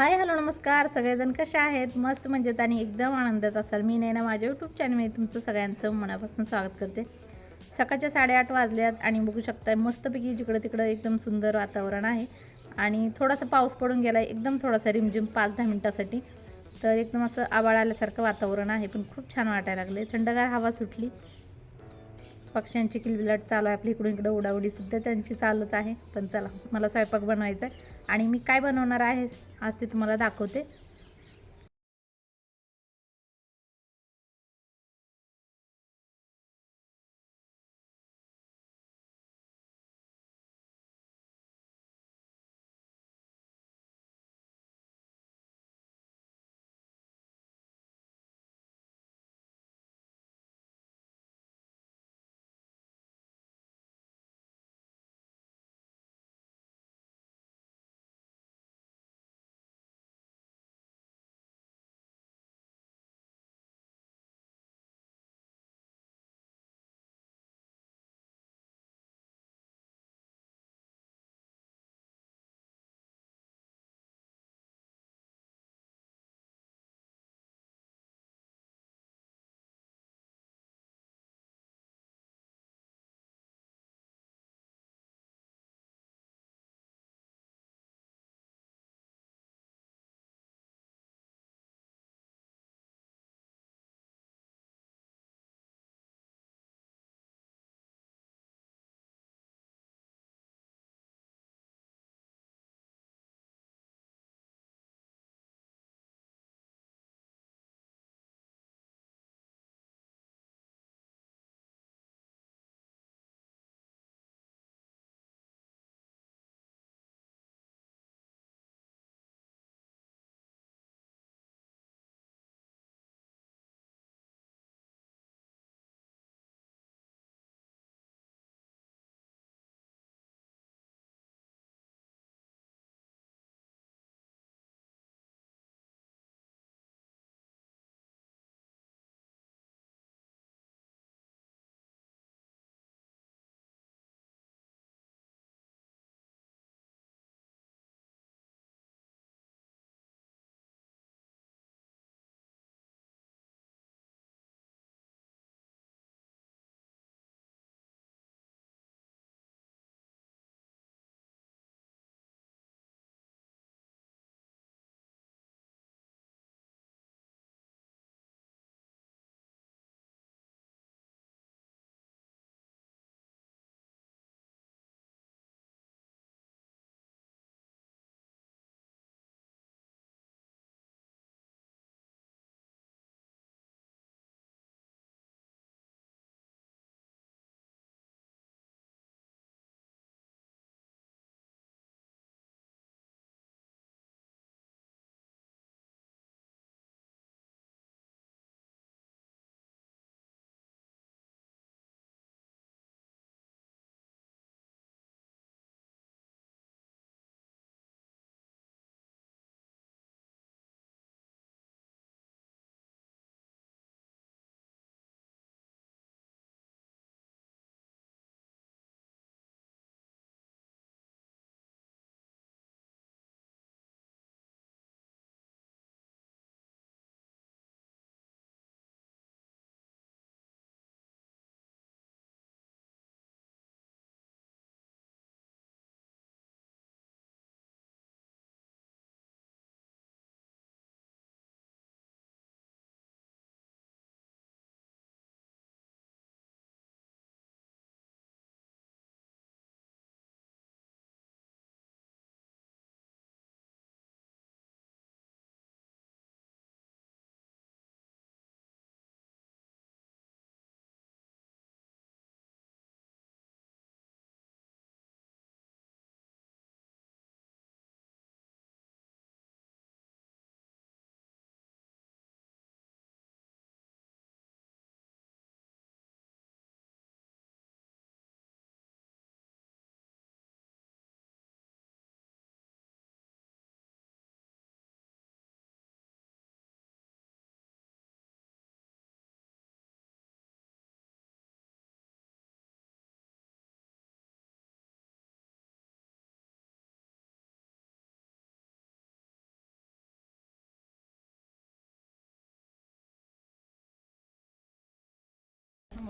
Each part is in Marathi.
हाय हॅलो नमस्कार. सगळेजण कसे आहेत? मस्त मजेत आणि एकदम आनंदात असाल. मी नैना माझ्या यूट्यूब चॅनलमध्ये तुमचं सगळ्यांचं मनापासून स्वागत करते. सकाळच्या साडेआठ वाजल्यात आणि बघू शकताय मस्तपैकी जिकडं तिकडं एकदम सुंदर वातावरण आहे. आणि थोडासा पाऊस पडून गेला एकदम थोडासा रिमझिम पाच दहा मिनटासाठी. तर एकदम असं आबाळ आल्यासारखं वातावरण आहे पण खूप छान वाटायला लागले थंडगार हवा सुटली. पक्ष्यांची किलबिलाट चालू आहे. आपली इकडून इकडं उडावडीसुद्धा त्यांची चालूच आहे. पण चला मला स्वयंपाक बनवायचा आहे आणि मी काय बनवणार आहे आज ते तुम्हाला दाखवते.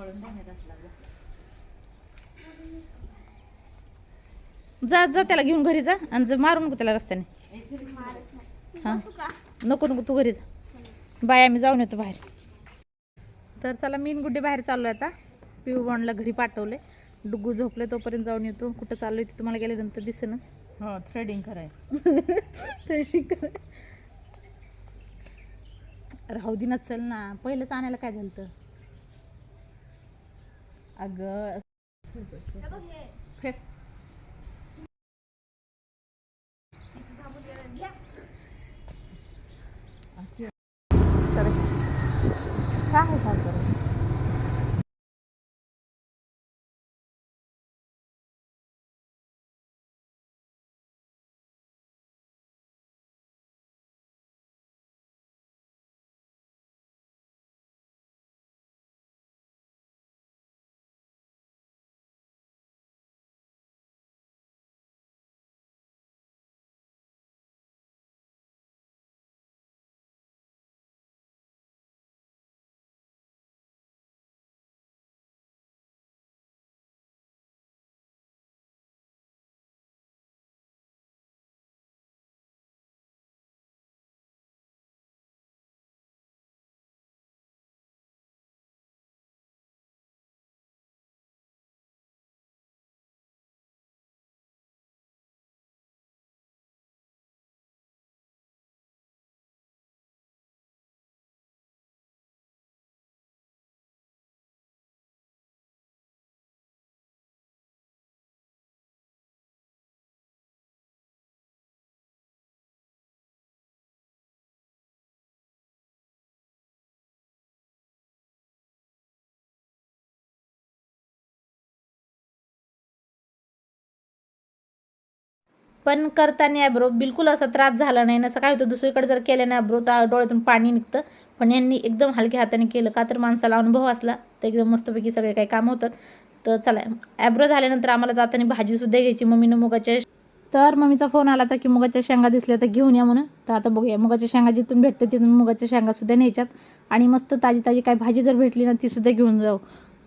सांभाळून धान्यात असला जा जा त्याला घेऊन घरी जा आणि जर मारू नको त्याला रस्त्याने. हां? नको नको तू घरी जा. बाय आम्ही जाऊन येतो बाहेर. तर चला मीन गुड्डे बाहेर चाललो आता. पिऊ बॉन्डला घरी पाठवले डुग्गू झोपले तोपर्यंत जाऊन येतो. कुठं चाललोय ते तुम्हाला गेल्यानंतर दिसेनच. हो थ्रेडिंग कराय. तरी कर राहू दे ना चल ना. पहिलंच आणायला काय झालं तर अगं. फेक पण करताना ॲब्रो बिलकुल असा त्रास झाला नाही. असं काय होतं दुसरीकडे जर केलं ना तर डोळ्यातून पाणी निघतं. पण यांनी एकदम हलक्या हाताने केलं. का तर माणसाला अनुभव असला तर एकदम मस्तपैकी सगळे काही काम होतात. तर चला ॲब्रो झाल्यानंतर आम्हाला जाताना भाजीसुद्धा घ्यायची. मम्मीनं मुगाच्या तर मम्मीचा फोन आला होता की मुगाच्या शेंगा दिसल्या तर घेऊन या म्हणून. तर आता बघूया मुगाच्या शेंगा जिथून भेटते तिथून मुगाच्या शेंगासुद्धा न्यायच्यात. आणि मस्त ताजी ताजी काही भाजी जर भेटली ना तीसुद्धा घेऊन जाऊ.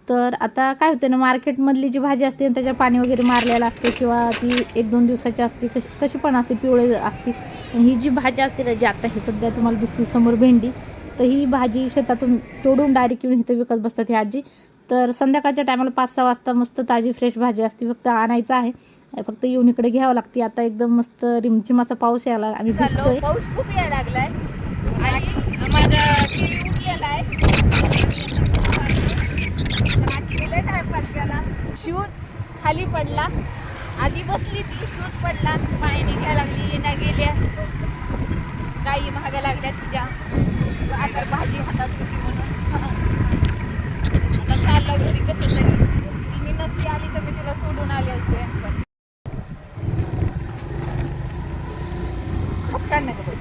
तर आता काय होतं ना मार्केटमधली जी भाजी असते ना त्याच्यावर पाणी वगैरे मारलेलं असते किंवा ती एक दोन दिवसाची असते कशी कशी पण असते पिवळे असते. ही जी भाजी असते ना जी आता ही सध्या तुम्हाला दिसते समोर भेंडी तर ही भाजी शेतातून तोडून डायरेक्ट येऊन इथं विकत बसतात ही आजी. तर संध्याकाळच्या टायमाला पाच सहा वाजता मस्त ताजी फ्रेश भाजी असते फक्त आणायचं आहे. फक्त येऊन इकडे घ्यावं लागते. आता एकदम मस्त रिमझिमाचा पाऊस यायला आम्ही भिजतोय पाऊस खूप यायला लागलाय. आणि माझा लय टाइमपास केला शूज खाली पडला. आधी बसली ती शूज पडला. पायाने घ्या लागली येण्या गेल्या. गाई महागा लागल्या तिच्या. आता भाजी हातात होती म्हणून. आता चाललं घरी कसं तरी. तिने नसली आली तर मी तिला सोडून आले असते पण काढ नका बाई.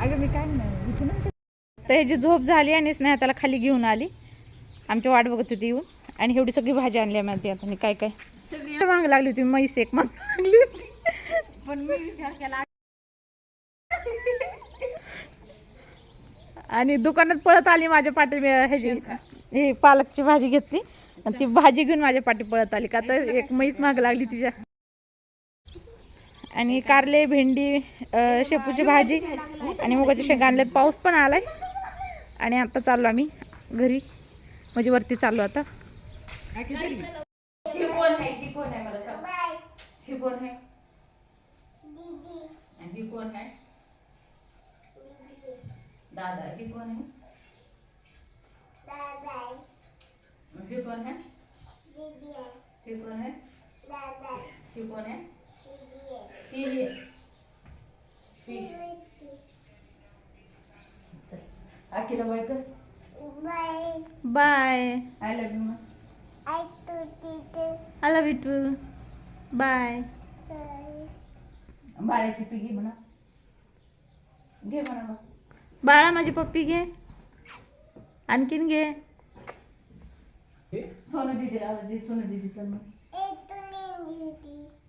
अगं मी काय नाही तर ह्याची झोप झाली आणि स्नेहा त्याला खाली घेऊन आली आमची वाट बघत होती येऊन. आणि एवढी सगळी भाजी आणली आम्ही आता आणि काय काय. माग लागली होती म्हैस एक माग लागली होती. पण मी विचार केला आणि दुकानात पळत आली माझ्या पाठी ह्याची ही पालकची भाजी घेतली. आणि ती भाजी घेऊन माझ्या पाठी पळत आली का तर एक म्हैस माग लागली तिच्या. आणि कारले भेंडी शेपूची भाजी आणि मुगाची शेंगा आणल्यात. पाऊस पण आलाय. आणि आता चाललो आम्ही घरी. म्हणजे वरती चाललो आता. ही कोण आहे ही कोण आहे? मला सांग ही कोण आहे? आणि ही कोण आहे दादा. ही कोण आहे? ही कोण आहे ही कोण आहे ही कोण ही फिश बाय कर bye I love you I love you too bye बाळाची पिगी म्हणा. घे म्हणा बाळा माझी पप्पी घे. आणखीन घे. सोनू दीदी सोनू दीदी चल मग.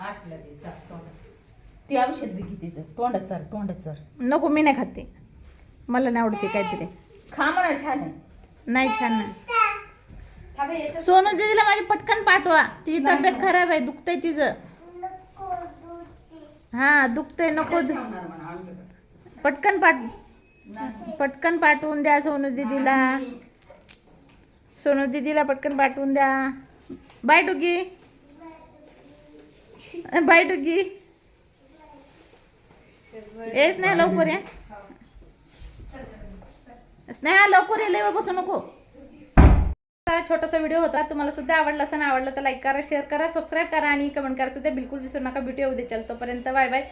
आठला दे जा तोंडात. ती औषध बी कितीचं तोंडात चर तोंडात चर नको मी नाही खाते मला नाही आवडते काहीतरी खा म्हणा छान आहे नाही छान नाही थांबे येतं. सोनू दीदीला माझी पटकन पाठवा तिची नाही, तब्येत. खराब आहे दुखतंय तिचं हा दुखतंय नको दु- ठेवणार म्हणा आमच्याकडे. पटकन पाठ नाही. पटकन पाठवून द्या सोनू दीदीला. सोनू दीदीला पटकन पाठवून द्या बाय डुगी बाय डुगी ए स्नेहा लवकर ये. स्नेहा लवकर ये वेळ बसू नको. छोटासा व्हिडिओ होता तुम्हाला सुद्धा आवडला असं आवडलं तर लाईक करा शेअर करा सबस्क्राईब करा आणि कमेंट करा सुद्धा. बिलकुल विसरू नका. व्हिडिओ उद्या चल तोपर्यंत बाय बाय